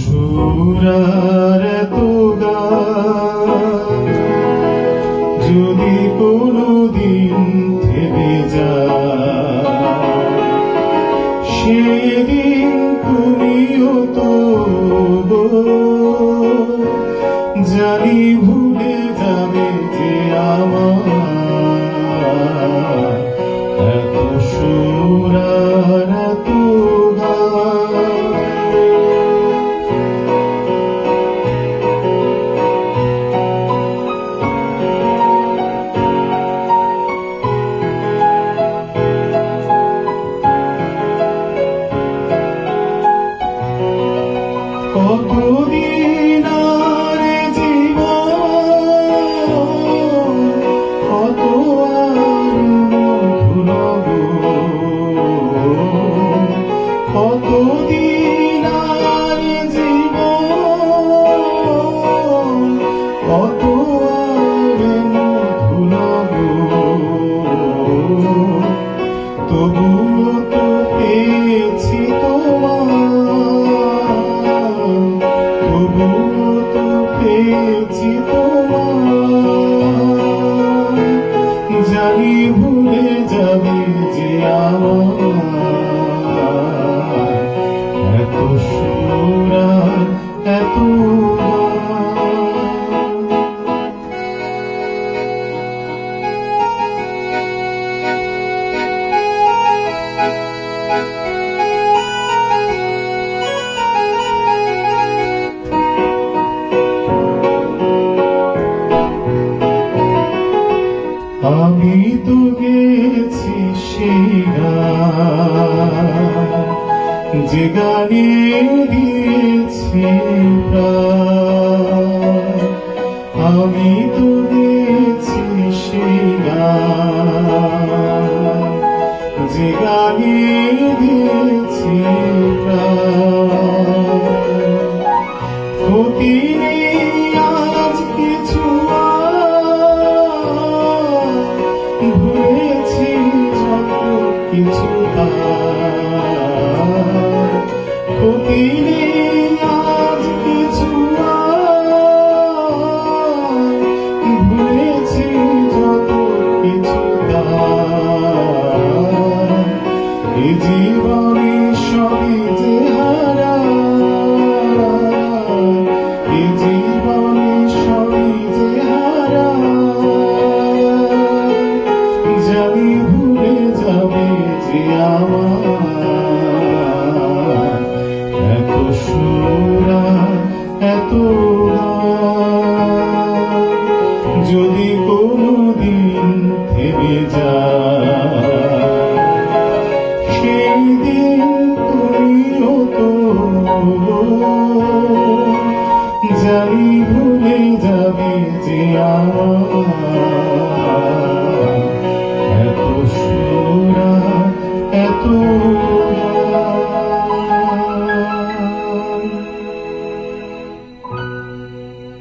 সুরার তোগা যদি কোনো দিন থেমে যায় সেদিন জানি ভুলে যাবে যে আমার এত সুরা এত গেছি গান যে গানে দিয়েছি আমি তো গেছি গান যে গানে দিয়েছি। ক্ষতি জীবনে সবই যে হারা এ জীবনে সবই যে হারা জানি যাবে যে আমার এত সুরা, এত। যদি যাবি ভুলে যাবে যে আমার